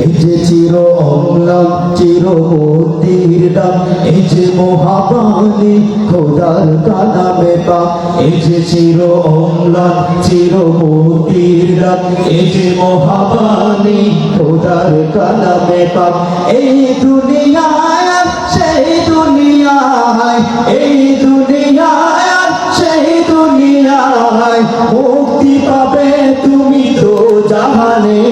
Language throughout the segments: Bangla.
এই যে চির অম্লান, চির মন্দির ডাক এই যে মহাবাণী, খোদার কালামে পা এই যে চির অম্লান, চির মন্দির ডাক এই যে মহাবাণী, খোদার কালামে পা এই দুনিয়ায়, সেই দুনিয়ায়, এই দুনিয়ায়, সেই দুনিয়ায় মুক্তি পাবে তুমি তো জাহানে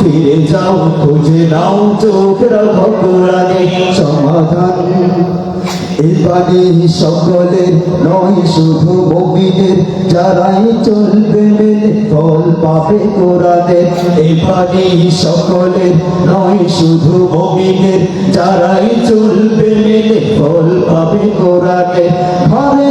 যাও, খুঁজে নাও চোখ রাখো সমাধান। এবারে সকলের নয়, শুধু মমিনের যারাই চলবে ফল পাবে কোরআনের এবারে সকলের নয়, শুধু মমিনের যারাই চলবে ফল পাবে কোরআনের ঘরে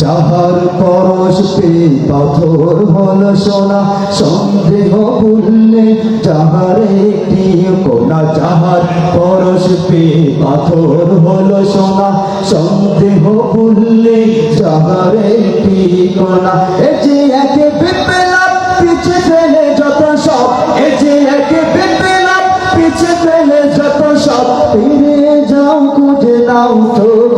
যাহার পরশ পে পাথর হল সোনা সন্দেহ ভুললে যাহার একটি কোনা। যাহার পরশ পে পাথর হল সোনা সন্দেহ ভুললে যাহার একটি কোনা। এ যে একে বিপেলাম পিছে ফেলে যত সব, এ ফেলে ফিরে যাও, খুঁজে নাও চোখ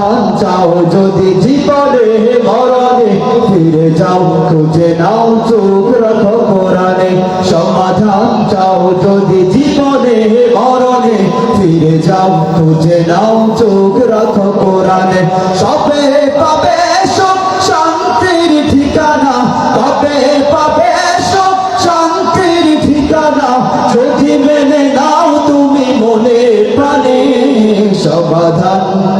সমাধান চাও যদি জীবনে মরণে ফিরে যাও, খুঁজে নাও চোখ রাখো কোরআনে। সমাধান চাও যদি জীবনে মরণে ফিরে যাও, খুঁজে নাও চোখ রাখো কোরআনে। সবে পাবে সুখ, শান্তির ঠিকানা। কবে পাবে সুখ, শান্তির ঠিকানা? যদি মেনে নাও তুমি মনে প্রাণে, সমাধান